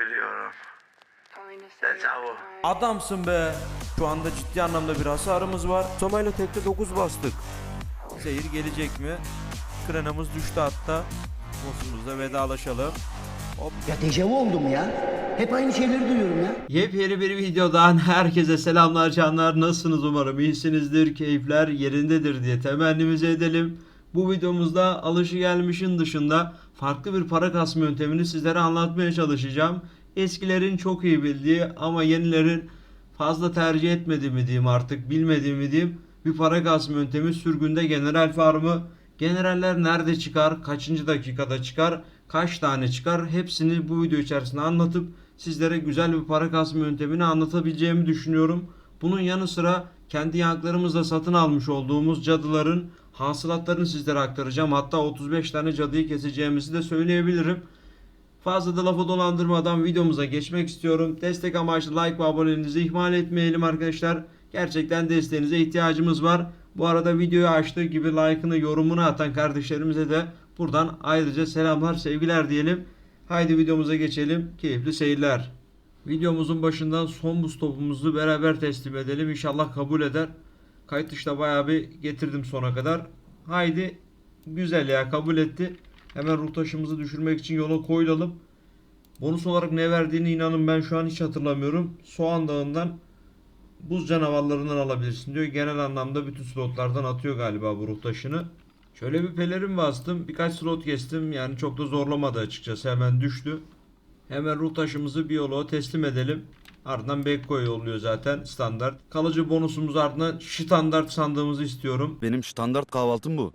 biliyorum. Dejavu. Adamsın be. Şu anda ciddi anlamda bir hasarımız var. Somayla tekte 9 bastık. Seyir gelecek mi? Krenamız düştü hatta. Boss'umuzla vedalaşalım. Hop. Ya dejavu oldum ya. Hep aynı şeyleri duyuyorum ya. Yepyeni bir videodan herkese selamlar canlar. Nasılsınız umarım iyisinizdir, keyifler yerindedir diye temennimizi edelim. Bu videomuzda alışı gelmişin dışında farklı bir para kasma yöntemini sizlere anlatmaya çalışacağım. Eskilerin çok iyi bildiği ama yenilerin fazla tercih etmediği mi diyeyim artık bilmediğim mi diyeyim bir para kasma yöntemi sürgünde general farmı. Generaller nerede çıkar, kaçıncı dakikada çıkar, kaç tane çıkar hepsini bu video içerisinde anlatıp sizlere güzel bir para kasma yöntemini anlatabileceğimi düşünüyorum. Bunun yanı sıra kendi yanklarımızla satın almış olduğumuz cadıların hasılatlarını sizlere aktaracağım. Hatta 35 tane cadıyı keseceğimizi de söyleyebilirim. Fazla da lafı dolandırmadan videomuza geçmek istiyorum. Destek amaçlı like ve aboneliğinizi ihmal etmeyelim arkadaşlar. Gerçekten desteğinize ihtiyacımız var. Bu arada videoyu açtığı gibi like'ını yorumunu atan kardeşlerimize de buradan ayrıca selamlar sevgiler diyelim. Haydi videomuza geçelim. Keyifli seyirler. Videomuzun başından son buz topumuzu beraber teslim edelim. İnşallah kabul eder. Kayıt dışta bayağı bir getirdim sona kadar. Haydi güzel ya kabul etti. Hemen ruh taşımızı düşürmek için yola koyulalım. Bonus olarak ne verdiğini inanın ben şu an hiç hatırlamıyorum. Soğan Dağı'ndan buz canavarlarından alabilirsin diyor. Genel anlamda bütün slotlardan atıyor galiba bu ruh taşını. Şöyle bir pelerin bastım. Birkaç slot kestim. Yani çok da zorlamadı açıkçası. Hemen düştü. Hemen ruh taşımızı biyoloğa teslim edelim. Ardından Bekko'ya yolluyor zaten standart. Kalıcı bonusumuz ardından standart sandığımızı istiyorum. Benim standart kahvaltım bu.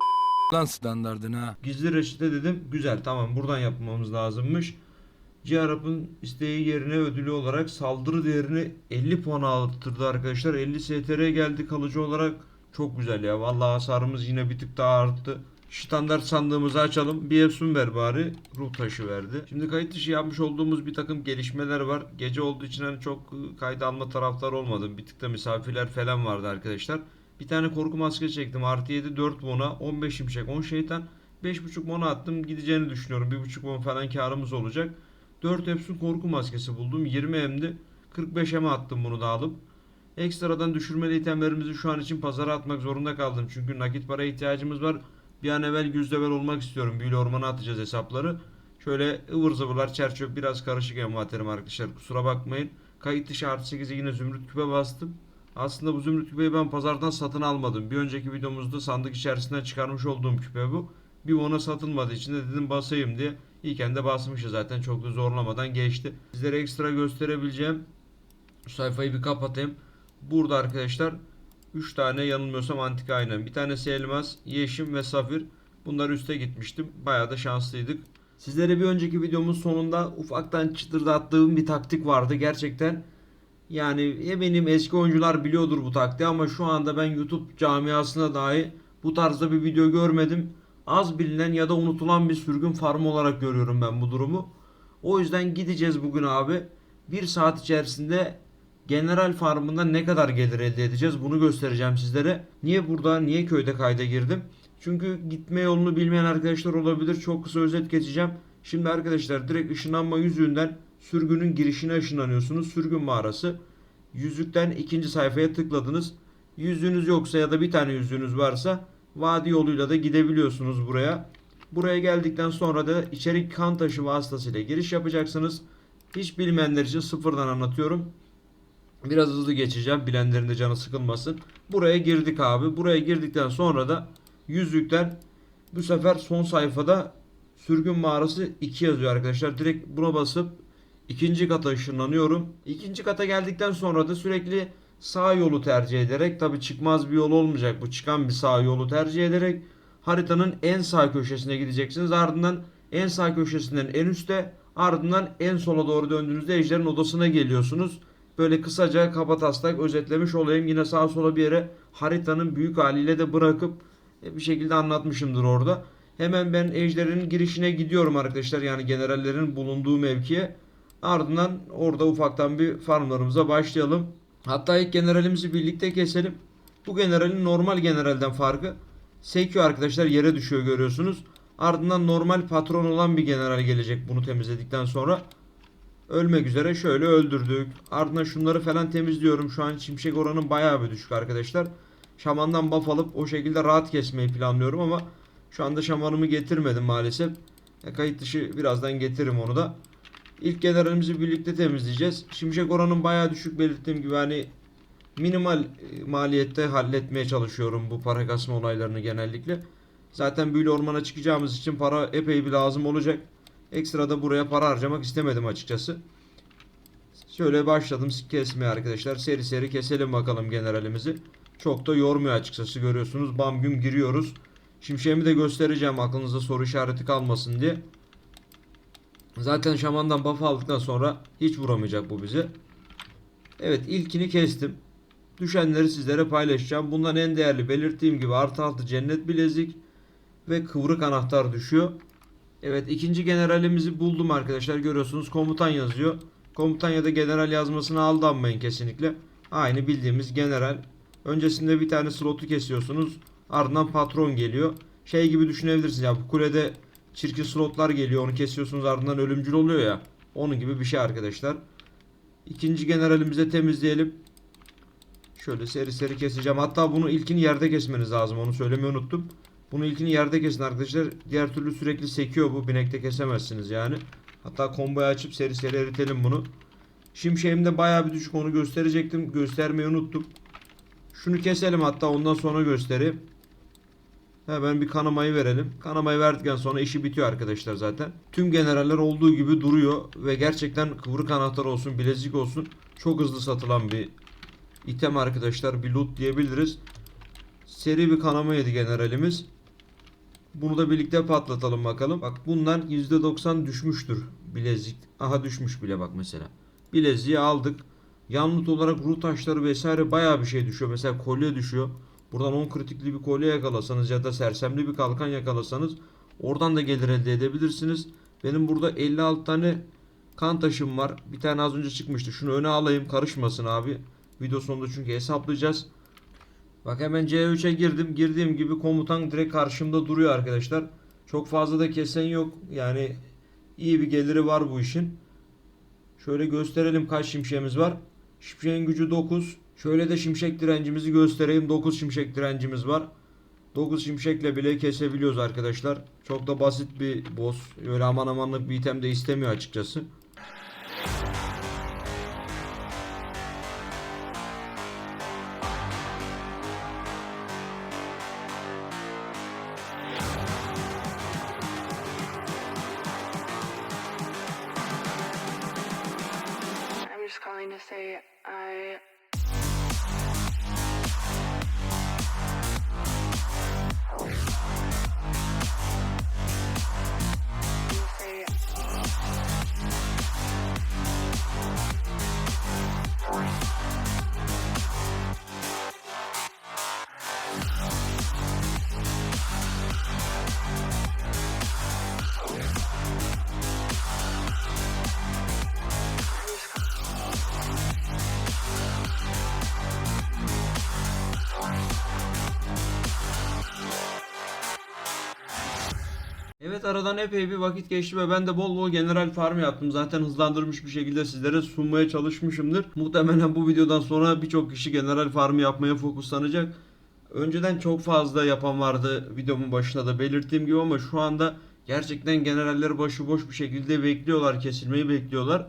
Lan standardın ha. Gizli reçete dedim. Güzel tamam buradan yapmamız lazımmış. Ciharap'ın isteği yerine ödülü olarak saldırı değerini 50 puan arttırdı arkadaşlar. 50 STR geldi kalıcı olarak. Çok güzel ya. Vallahi hasarımız yine bir tık daha arttı. Standart sandığımızı açalım. Bir Efsun ver bari. Ruh taşı verdi. Şimdi kayıt dışı yapmış olduğumuz bir takım gelişmeler var. Gece olduğu için hani çok kayda alma taraftar olmadım. Bir tık da misafirler falan vardı arkadaşlar. Bir tane korku maske çektim. Artı 7 4 mona 15 şimşek 10 şeytan. 5.5 mona attım gideceğini düşünüyorum. 1.5 mon falan karımız olacak. 4 Epson korku maskesi buldum. 20 M'di. 45 M'e attım bunu da alıp. Ekstradan düşürmeli itemlerimizi şu an için pazara atmak zorunda kaldım. Çünkü nakit para ihtiyacımız var. Bir an evvel 100 level olmak istiyorum. Büyülü ormana atacağız hesapları. Şöyle ıvır zıvırlar çerçöp biraz karışık envanterim arkadaşlar. Kusura bakmayın. Kayıt dışı artı 8'e yine zümrüt küpe bastım. Aslında bu zümrüt küpeyi ben pazardan satın almadım. Bir önceki videomuzda sandık içerisinden çıkarmış olduğum küpe bu. Bir ona satılmadığı için de dedim basayım diye. İyken de basmışız zaten çok da zorlamadan geçti. Sizlere ekstra gösterebileceğim şu sayfayı bir kapatayım. Burada arkadaşlar 3 tane yanılmıyorsam antik aynen. Bir tanesi elmas, yeşim ve safir. Bunlar üste gitmiştim. Bayağı da şanslıydık. Sizlere bir önceki videomun sonunda ufaktan çıtırdattığım bir taktik vardı. Gerçekten yani eminim eski oyuncular biliyordur bu taktiği ama şu anda ben YouTube camiasına dahi bu tarzda bir video görmedim. Az bilinen ya da unutulan bir sürgün farmı olarak görüyorum ben bu durumu. O yüzden gideceğiz bugün abi. Bir saat içerisinde general farmında ne kadar gelir elde edeceğiz bunu göstereceğim sizlere. Niye burada, niye köyde kayda girdim? Çünkü gitme yolunu bilmeyen arkadaşlar olabilir. Çok kısa özet geçeceğim. Şimdi arkadaşlar direkt ışınlanma yüzüğünden sürgünün girişine ışınlanıyorsunuz. Sürgün mağarası. Yüzükten ikinci sayfaya tıkladınız. Yüzüğünüz yoksa ya da bir tane yüzüğünüz varsa vadi yoluyla da gidebiliyorsunuz buraya. Buraya geldikten sonra da içeri kan taşı vasıtasıyla giriş yapacaksınız. Hiç bilmeyenler için sıfırdan anlatıyorum. Biraz hızlı geçeceğim. Bilenlerin de canı sıkılmasın. Buraya girdik abi. Buraya girdikten sonra da yüzükten bu sefer son sayfada sürgün mağarası 2 yazıyor arkadaşlar. Direkt buna basıp ikinci kata ışınlanıyorum. İkinci kata geldikten sonra da sürekli sağ yolu tercih ederek tabi çıkmaz bir yol olmayacak bu çıkan bir sağ yolu tercih ederek haritanın en sağ köşesine gideceksiniz. Ardından en sağ köşesinden en üste ardından en sola doğru döndüğünüzde ejderin odasına geliyorsunuz. Böyle kısaca kabataslak özetlemiş olayım. Yine sağa sola bir yere haritanın büyük haliyle de bırakıp e, bir şekilde anlatmışımdır orada. Hemen ben ejderin girişine gidiyorum arkadaşlar. Yani generallerin bulunduğu mevkiye. Ardından orada ufaktan bir farmlarımıza başlayalım. Hatta ilk generalimizi birlikte keselim. Bu generalin normal generalden farkı sekiyor arkadaşlar yere düşüyor görüyorsunuz. Ardından normal patron olan bir general gelecek bunu temizledikten sonra. Ölmek üzere şöyle öldürdük. Ardından şunları falan temizliyorum. Şu an şimşek oranım bayağı bir düşük arkadaşlar. Şamandan buff alıp o şekilde rahat kesmeyi planlıyorum ama şu anda şamanımı getirmedim maalesef. E, kayıt dışı birazdan getiririm onu da. İlk generalimizi birlikte temizleyeceğiz. Şimşek oranım bayağı düşük belirttiğim gibi hani minimal e, maliyette halletmeye çalışıyorum bu para kasma olaylarını genellikle. Zaten büyülü ormana çıkacağımız için para epey bir lazım olacak. Ekstra da buraya para harcamak istemedim açıkçası. Şöyle başladım kesmeye arkadaşlar. Seri seri keselim bakalım generalimizi. Çok da yormuyor açıkçası görüyorsunuz. Bam güm giriyoruz. Şimşeğimi de göstereceğim aklınızda soru işareti kalmasın diye. Zaten şamandan buff aldıktan sonra hiç vuramayacak bu bizi. Evet ilkini kestim. Düşenleri sizlere paylaşacağım. Bundan en değerli belirttiğim gibi artı altı cennet bilezik ve kıvrık anahtar düşüyor. Evet ikinci generalimizi buldum arkadaşlar. Görüyorsunuz komutan yazıyor. Komutan ya da general yazmasına aldanmayın kesinlikle. Aynı bildiğimiz general. Öncesinde bir tane slotu kesiyorsunuz. Ardından patron geliyor. Şey gibi düşünebilirsiniz ya bu kulede çirkin slotlar geliyor. Onu kesiyorsunuz ardından ölümcül oluyor ya. Onun gibi bir şey arkadaşlar. İkinci generalimize temizleyelim. Şöyle seri seri keseceğim. Hatta bunu ilkini yerde kesmeniz lazım. Onu söylemeyi unuttum. Bunu ilkini yerde kesin arkadaşlar. Diğer türlü sürekli sekiyor bu. Binekte kesemezsiniz yani. Hatta komboyu açıp seri seri eritelim bunu. Şimşeğim de bayağı bir düşük onu gösterecektim. Göstermeyi unuttum. Şunu keselim hatta ondan sonra göstereyim. Hemen bir kanamayı verelim. Kanamayı verdikten sonra işi bitiyor arkadaşlar zaten. Tüm generaller olduğu gibi duruyor ve gerçekten kıvrık anahtar olsun, bilezik olsun çok hızlı satılan bir item arkadaşlar. Bir loot diyebiliriz. Seri bir kanama yedi generalimiz. Bunu da birlikte patlatalım bakalım. Bak bundan %90 düşmüştür bilezik. Aha düşmüş bile bak mesela. Bileziği aldık. Yan loot olarak ruh taşları vesaire bayağı bir şey düşüyor. Mesela kolye düşüyor. Buradan 10 kritikli bir kolye yakalasanız ya da sersemli bir kalkan yakalasanız oradan da gelir elde edebilirsiniz. Benim burada 56 tane kan taşım var. Bir tane az önce çıkmıştı. Şunu öne alayım karışmasın abi. Video sonunda çünkü hesaplayacağız. Bak hemen C3'e girdim. Girdiğim gibi komutan direkt karşımda duruyor arkadaşlar. Çok fazla da kesen yok. Yani iyi bir geliri var bu işin. Şöyle gösterelim kaç şimşeğimiz var. Şimşeğin gücü 9. Şöyle de şimşek direncimizi göstereyim. 9 şimşek direncimiz var. 9 şimşekle bile kesebiliyoruz arkadaşlar. Çok da basit bir boss. Öyle aman amanlık bir item de istemiyor açıkçası. Say I. Aradan epey bir vakit geçti ve ben de bol bol general farm yaptım. Zaten hızlandırmış bir şekilde sizlere sunmaya çalışmışımdır. Muhtemelen bu videodan sonra birçok kişi general farmı yapmaya fokuslanacak. Önceden çok fazla yapan vardı videomun başında da belirttiğim gibi ama şu anda gerçekten generaller başıboş bir şekilde bekliyorlar, kesilmeyi bekliyorlar.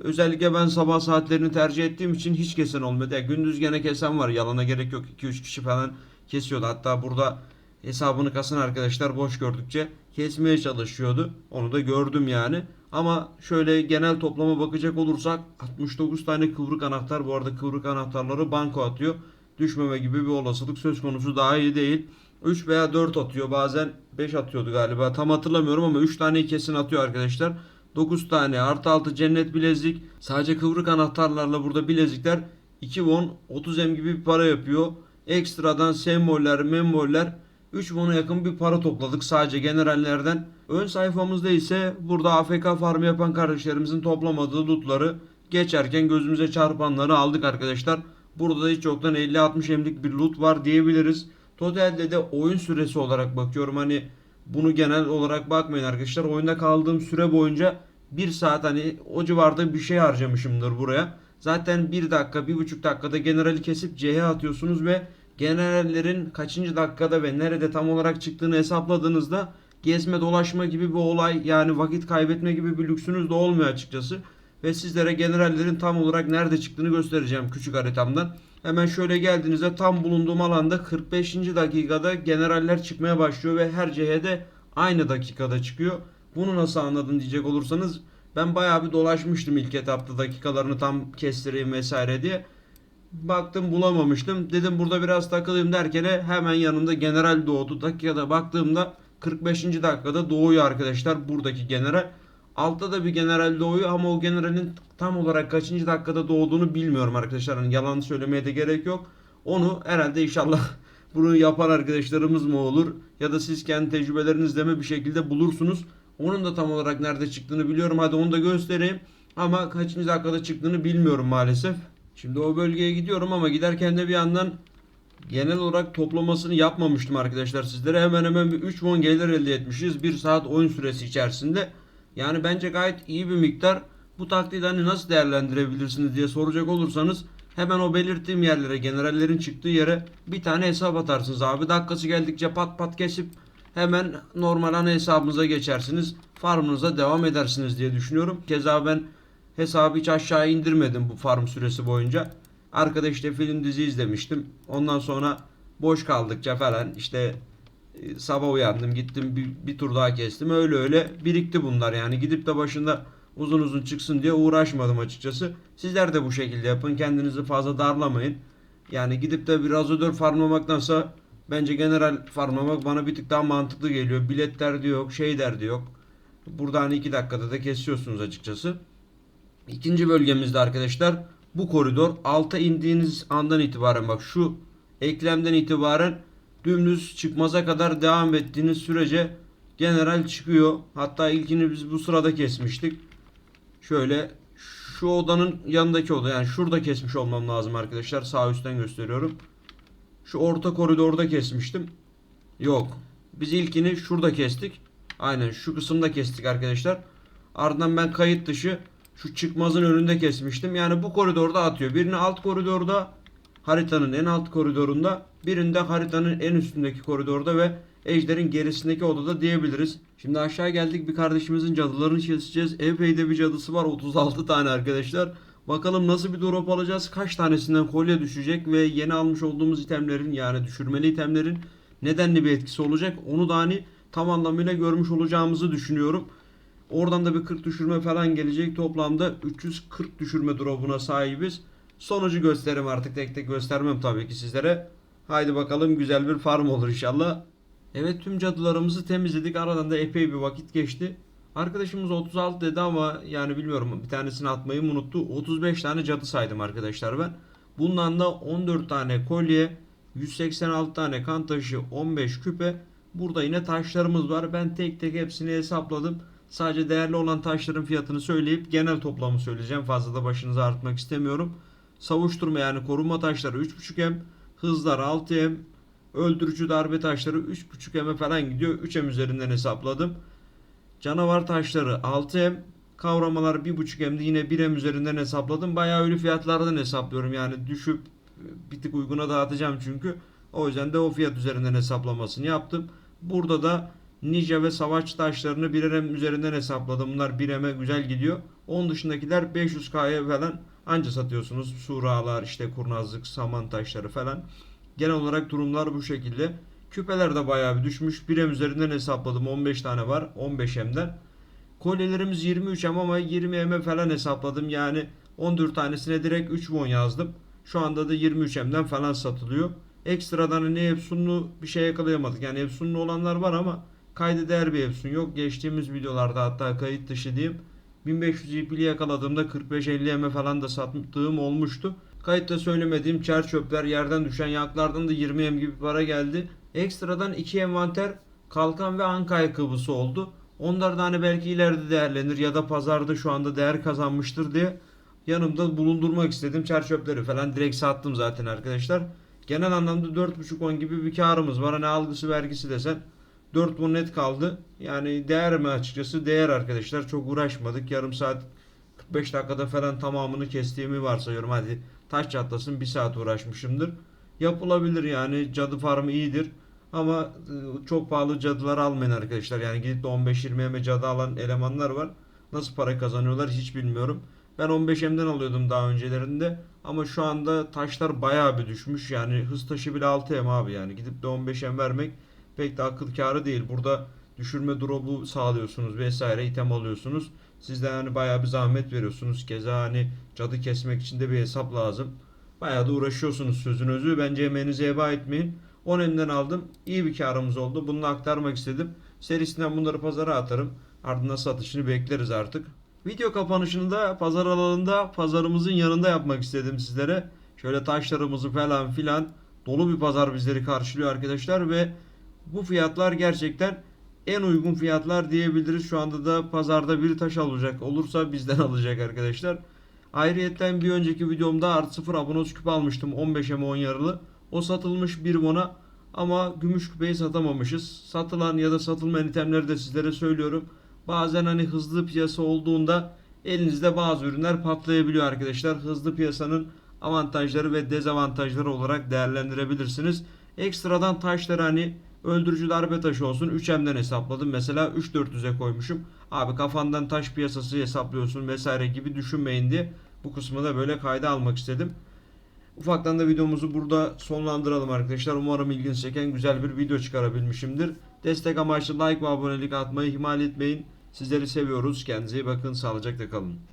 Özellikle ben sabah saatlerini tercih ettiğim için hiç kesen olmadı. Yani gündüz gene kesen var. Yalana gerek yok. 2-3 kişi falan kesiyordu. Hatta burada hesabını kasan arkadaşlar boş gördükçe kesmeye çalışıyordu. Onu da gördüm yani. Ama şöyle genel toplama bakacak olursak 69 tane kıvrık anahtar. Bu arada kıvrık anahtarları banko atıyor. Düşmeme gibi bir olasılık söz konusu daha iyi değil. 3 veya 4 atıyor. Bazen 5 atıyordu galiba. Tam hatırlamıyorum ama 3 tane kesin atıyor arkadaşlar. 9 tane artı 6 cennet bilezik. Sadece kıvrık anahtarlarla burada bilezikler 2 won 30 m gibi bir para yapıyor. Ekstradan semboller, memboller 3 won'a yakın bir para topladık sadece generallerden. Ön sayfamızda ise burada AFK farmı yapan kardeşlerimizin toplamadığı lootları geçerken gözümüze çarpanları aldık arkadaşlar. Burada da hiç yoktan 50-60 emlik bir loot var diyebiliriz. Totalde de oyun süresi olarak bakıyorum hani bunu genel olarak bakmayın arkadaşlar. Oyunda kaldığım süre boyunca 1 saat hani o civarda bir şey harcamışımdır buraya. Zaten 1 dakika 1,5 dakikada generali kesip C'ye atıyorsunuz ve generallerin kaçıncı dakikada ve nerede tam olarak çıktığını hesapladığınızda gezme dolaşma gibi bir olay yani vakit kaybetme gibi bir lüksünüz de olmuyor açıkçası. Ve sizlere generallerin tam olarak nerede çıktığını göstereceğim küçük haritamdan. Hemen şöyle geldiğinizde tam bulunduğum alanda 45. dakikada generaller çıkmaya başlıyor ve her cehede aynı dakikada çıkıyor. Bunu nasıl anladın diyecek olursanız ben bayağı bir dolaşmıştım ilk etapta dakikalarını tam kestireyim vesaire diye. Baktım bulamamıştım. Dedim burada biraz takılayım derken hemen yanımda general doğdu. Dakikada baktığımda 45. dakikada doğuyor arkadaşlar buradaki general. Altta da bir general doğuyor ama o generalin tam olarak kaçıncı dakikada doğduğunu bilmiyorum arkadaşlar. Hani yalan söylemeye de gerek yok. Onu herhalde inşallah bunu yapan arkadaşlarımız mı olur ya da siz kendi tecrübelerinizle mi bir şekilde bulursunuz. Onun da tam olarak nerede çıktığını biliyorum. Hadi onu da göstereyim. Ama kaçıncı dakikada çıktığını bilmiyorum maalesef. Şimdi o bölgeye gidiyorum ama giderken de bir yandan genel olarak toplamasını yapmamıştım arkadaşlar sizlere. Hemen hemen bir 3 won gelir elde etmişiz. 1 saat oyun süresi içerisinde. Yani bence gayet iyi bir miktar. Bu taktiği hani nasıl değerlendirebilirsiniz diye soracak olursanız hemen o belirttiğim yerlere, generallerin çıktığı yere bir tane hesap atarsınız abi. Dakikası geldikçe pat pat kesip hemen normal ana hesabınıza geçersiniz. Farmınıza devam edersiniz diye düşünüyorum. Keza ben hesabı hiç aşağı indirmedim bu farm süresi boyunca. Arkada işte film dizi izlemiştim. Ondan sonra boş kaldıkça falan işte e, sabah uyandım gittim bir, bir tur daha kestim. Öyle öyle birikti bunlar yani gidip de başında uzun uzun çıksın diye uğraşmadım açıkçası. Sizler de bu şekilde yapın. Kendinizi fazla darlamayın. Yani gidip de bir razodör farmlamaktansa bence general farmlamak bana bir tık daha mantıklı geliyor. Bilet derdi yok, şey derdi yok. Burada hani 2 dakikada da kesiyorsunuz açıkçası. İkinci bölgemizde arkadaşlar bu koridor alta indiğiniz andan itibaren bak şu eklemden itibaren dümdüz çıkmaza kadar devam ettiğiniz sürece general çıkıyor. Hatta ilkini biz bu sırada kesmiştik. Şöyle şu odanın yanındaki oda yani şurada kesmiş olmam lazım arkadaşlar. Sağ üstten gösteriyorum. Şu orta koridorda kesmiştim. Yok. Biz ilkini şurada kestik. Aynen şu kısımda kestik arkadaşlar. Ardından ben kayıt dışı şu çıkmazın önünde kesmiştim. Yani bu koridorda atıyor. Birini alt koridorda haritanın en alt koridorunda birinde haritanın en üstündeki koridorda ve ejderin gerisindeki odada diyebiliriz. Şimdi aşağı geldik bir kardeşimizin cadılarını keseceğiz. Epey de bir cadısı var 36 tane arkadaşlar. Bakalım nasıl bir drop alacağız. Kaç tanesinden kolye düşecek ve yeni almış olduğumuz itemlerin yani düşürmeli itemlerin nedenli bir etkisi olacak. Onu da hani tam anlamıyla görmüş olacağımızı düşünüyorum. Oradan da bir 40 düşürme falan gelecek. Toplamda 340 düşürme drop'una sahibiz. Sonucu gösteririm artık tek tek göstermem tabii ki sizlere. Haydi bakalım güzel bir farm olur inşallah. Evet tüm cadılarımızı temizledik. Aradan da epey bir vakit geçti. Arkadaşımız 36 dedi ama yani bilmiyorum bir tanesini atmayı unuttu. 35 tane cadı saydım arkadaşlar ben. Bundan da 14 tane kolye, 186 tane kan taşı, 15 küpe. Burada yine taşlarımız var. Ben tek tek hepsini hesapladım. Sadece değerli olan taşların fiyatını söyleyip genel toplamı söyleyeceğim. Fazla da başınızı artmak istemiyorum. Savuşturma yani korunma taşları 3.5M, hızlar 6M, öldürücü darbe taşları 3.5M'e falan gidiyor. 3M üzerinden hesapladım. Canavar taşları 6M, kavramalar 1.5M'de yine 1M üzerinden hesapladım. Bayağı ölü fiyatlardan hesaplıyorum yani düşüp bir tık uyguna dağıtacağım çünkü. O yüzden de o fiyat üzerinden hesaplamasını yaptım. Burada da Ninja ve savaş taşlarını 1M üzerinden hesapladım. Bunlar 1M'e güzel gidiyor. Onun dışındakiler 500K'ya falan anca satıyorsunuz. Suralar, işte kurnazlık, saman taşları falan. Genel olarak durumlar bu şekilde. Küpeler de bayağı bir düşmüş. 1M üzerinden hesapladım. 15 tane var. 15M'den. Kolyelerimiz 23M ama 20M falan hesapladım. Yani 14 tanesine direkt 3 won yazdım. Şu anda da 23M'den falan satılıyor. Ekstradan ne Epsunlu bir şey yakalayamadık. Yani Epsunlu olanlar var ama kayda değer bir Epsun yok. Geçtiğimiz videolarda hatta kayıt dışı diyeyim. 1500 ipili yakaladığımda 45-50 M falan da sattığım olmuştu. Kayıtta söylemediğim çer çöpler yerden düşen yaklardan da 20 M gibi para geldi. Ekstradan 2 envanter kalkan ve anka ayakkabısı oldu. Onlar da hani belki ileride değerlenir ya da pazarda şu anda değer kazanmıştır diye yanımda bulundurmak istedim. Çer çöpleri falan direkt sattım zaten arkadaşlar. Genel anlamda 4.5 on gibi bir karımız var. Hani algısı vergisi desen 4 monet kaldı. Yani değer mi açıkçası? Değer arkadaşlar. Çok uğraşmadık. Yarım saat 45 dakikada falan tamamını kestiğimi varsayıyorum. Hadi taş çatlasın 1 saat uğraşmışımdır. Yapılabilir yani. Cadı farmı iyidir. Ama e, çok pahalı cadılar almayın arkadaşlar. Yani gidip de 15-20 cadı alan elemanlar var. Nasıl para kazanıyorlar hiç bilmiyorum. Ben 15M'den alıyordum daha öncelerinde. Ama şu anda taşlar bayağı bir düşmüş. Yani hız taşı bile 6M abi yani. Gidip de 15M vermek pek de akıl kârı değil. Burada düşürme drop'u sağlıyorsunuz vesaire item alıyorsunuz. Siz de yani bayağı bir zahmet veriyorsunuz. Keza hani cadı kesmek için de bir hesap lazım. Bayağı da uğraşıyorsunuz sözün özü. Bence emeğinizi heba etmeyin. 10 elinden aldım. İyi bir karımız oldu. Bunu aktarmak istedim. Serisinden bunları pazara atarım. Ardından satışını bekleriz artık. Video kapanışını da pazar alanında pazarımızın yanında yapmak istedim sizlere. Şöyle taşlarımızı falan filan dolu bir pazar bizleri karşılıyor arkadaşlar ve bu fiyatlar gerçekten en uygun fiyatlar diyebiliriz. Şu anda da pazarda bir taş alacak olursa bizden alacak arkadaşlar. Ayrıyetten bir önceki videomda artı 0 abonos küpe almıştım 15'e 10 yarılı. O satılmış bir bona ama gümüş küpeyi satamamışız. Satılan ya da satılmayan itemleri de sizlere söylüyorum. Bazen hani hızlı piyasa olduğunda elinizde bazı ürünler patlayabiliyor arkadaşlar. Hızlı piyasanın avantajları ve dezavantajları olarak değerlendirebilirsiniz. Ekstradan taşları hani öldürücü darbe taşı olsun 3M'den hesapladım. Mesela 3400'e koymuşum. Abi kafandan taş piyasası hesaplıyorsun vesaire gibi düşünmeyin diye bu kısmı da böyle kayda almak istedim. Ufaktan da videomuzu burada sonlandıralım arkadaşlar. Umarım ilginizi çeken güzel bir video çıkarabilmişimdir. Destek amaçlı like ve abonelik atmayı ihmal etmeyin. Sizleri seviyoruz. Kendinize iyi bakın. Sağlıcakla kalın.